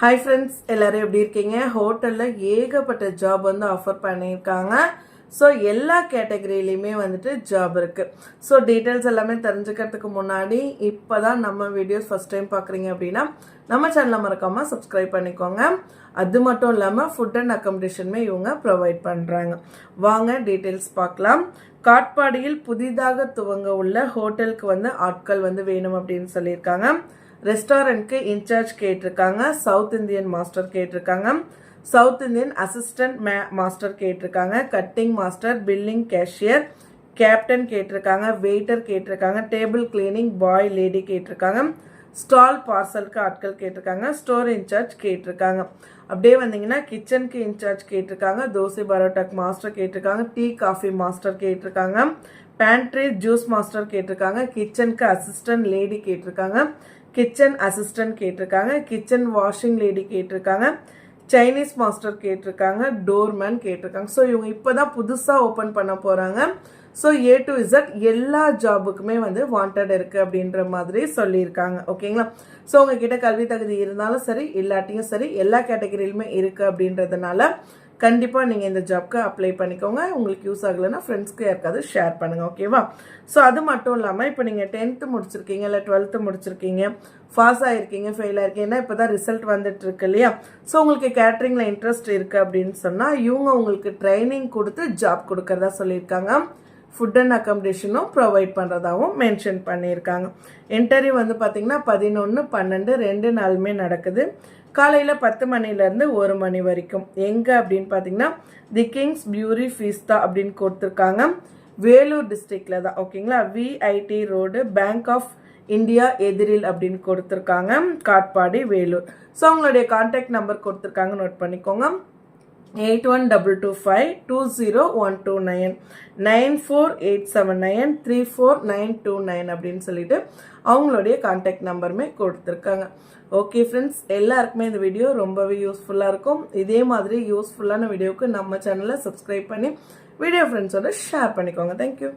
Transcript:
Hi friends எல்லாரும் எப்படி இருக்கீங்க? ஹோட்டலில் ஏகப்பட்ட ஜாப் வந்து ஆஃபர் பண்ணியிருக்காங்க. ஸோ எல்லா கேட்டகரியிலையுமே வந்துட்டு ஜாப் இருக்குது ஸோ டீட்டெயில்ஸ் எல்லாமே தெரிஞ்சுக்கிறதுக்கு முன்னாடி இப்போ தான் நம்ம வீடியோஸ் ஃபஸ்ட் டைம் பார்க்குறீங்க அப்படின்னா நம்ம சேனலை மறக்காமல் சப்ஸ்கிரைப் பண்ணிக்கோங்க. அது மட்டும் இல்லாமல் ஃபுட் அண்ட் அக்கமடேஷனுமே இவங்க ப்ரொவைட் பண்ணுறாங்க வாங்க டீட்டெயில்ஸ் பார்க்கலாம். காட்பாடியில் புதிதாக துவங்க உள்ள ஹோட்டலுக்கு வந்து ஆட்கள் வந்து வேணும் அப்படின்னு சொல்லியிருக்காங்க. ரெஸ்டாரண்ட்க்கு இன்சார்ஜ் கேட்டிருக்காங்க. சவுத் இந்தியன் மாஸ்டர் கேட்டிருக்காங்க. சவுத் இந்தியன் அசிஸ்டன்ட் மே மாஸ்டர் கேட்டிருக்காங்க. Cutting master billing cashier captain கேட்டிருக்காங்க வெயிட்டர் கேட்டிருக்காங்க டேபிள் கிளீனிங் பாய் லேடி கேட்டிருக்காங்க ஸ்டால் பார்சலுக்கு ஆட்கள் கேட்டிருக்காங்க ஸ்டோர் இன்சார்ஜ் கேட்டிருக்காங்க. அப்படியே வந்தீங்கன்னா கிச்சனுக்கு இன்சார்ஜ் கேட்டிருக்காங்க தோசை பரோட்டாக்கு மாஸ்டர் கேட்டிருக்காங்க டீ காஃபி மாஸ்டர் கேட்டிருக்காங்க பேண்ட்ரி ஜூஸ் மாஸ்டர் கேட்டிருக்காங்க கிச்சனுக்கு அசிஸ்டன்ட் லேடி கேட்டிருக்காங்க கிச்சன் அசிஸ்டன்ட் கேட்டிருக்காங்க. கிச்சன் வாஷிங் லேடி கேட்டிருக்காங்க. சைனீஸ் மாஸ்டர் கேட்டிருக்காங்க. டோர்மேன் கேட்டிருக்காங்க. ஸோ இவங்க இப்போ தான் புதுசாக ஓப்பன் பண்ண போகிறாங்க ஸோ ஏ டு இசட் எல்லா ஜாபுக்குமே வந்து வாண்டட் இருக்குது அப்படின்ற மாதிரி சொல்லியிருக்காங்க. ஓகேங்களா ஸோ உங்ககிட்ட கல்வி தகுதி இருந்தாலும் சரி இல்லாட்டியும் சரி எல்லா கேட்டகரியிலுமே இருக்குது அப்படின்றதுனால கண்டிப்பாக நீங்கள் இந்த ஜாப்க்கு அப்ளை பண்ணிக்கோங்க. உங்களுக்கு யூஸ் ஆகலைன்னா ஃப்ரெண்ட்ஸ்க்கு யாருக்காவது ஷேர் பண்ணுங்கள் ஓகேவா ஸோ அது மட்டும் இல்லாமல் இப்போ நீங்கள் டென்த்து முடிச்சிருக்கீங்க இல்லை டுவெல்த்து முடிச்சிருக்கீங்க பாஸ் ஆகிருக்கீங்க ஃபெயில் ஆகிருக்கீங்கன்னா இப்போ தான் ரிசல்ட் வந்துட்டு இருக்கு இல்லையா? ஸோ உங்களுக்கு கேட்ரிங்கில் இன்ட்ரெஸ்ட் இருக்குது அப்படின்னு சொன்னால் இவங்க உங்களுக்கு ட்ரைனிங் கொடுத்து ஜாப் கொடுக்கறதா சொல்லியிருக்காங்க. ஃபுட் அண்ட் அக்கமடேஷனும் ப்ரொவைட் பண்ணுறதாகவும் மென்ஷன் பண்ணியிருக்காங்க. இன்டர்வியூ வந்து பார்த்திங்கன்னா பதினொன்று பன்னெண்டு ரெண்டு நாளுமே நடக்குது. காலையில் பத்து மணிலேருந்து ஒரு மணி வரைக்கும். எங்கே அப்படின்னு பார்த்தீங்கன்னா தி கிங்ஸ் பியூரி ஃபீஸ்தா அப்படின்னு கொடுத்துருக்காங்க. வேலூர் டிஸ்ட்ரிக்டில் தான் ஓகேங்களா VIT road bank of India எதிரில் அப்படின்னு கொடுத்துருக்காங்க. காட்பாடி வேலூர். ஸோ அவங்களுடைய கான்டாக்ட் நம்பர் கொடுத்துருக்காங்க நோட் பண்ணிக்கோங்க. Eight one double two five two zero one two nine. Nine four eight seven nine three four nine two nine அப்படின்னு சொல்லிட்டு அவங்களுடைய கான்டாக்ட் நம்பருமே கொடுத்துருக்காங்க. ஓகே ஃப்ரெண்ட்ஸ் எல்லாருக்குமே இந்த வீடியோ ரொம்பவே யூஸ்ஃபுல்லாக இருக்கும். இதே மாதிரி யூஸ்ஃபுல்லான வீடியோவுக்கு நம்ம சேனலை சப்ஸ்கிரைப் பண்ணி வீடியோ ஃப்ரெண்ட்ஸோட ஷேர் பண்ணிக்கோங்க. தேங்க்யூ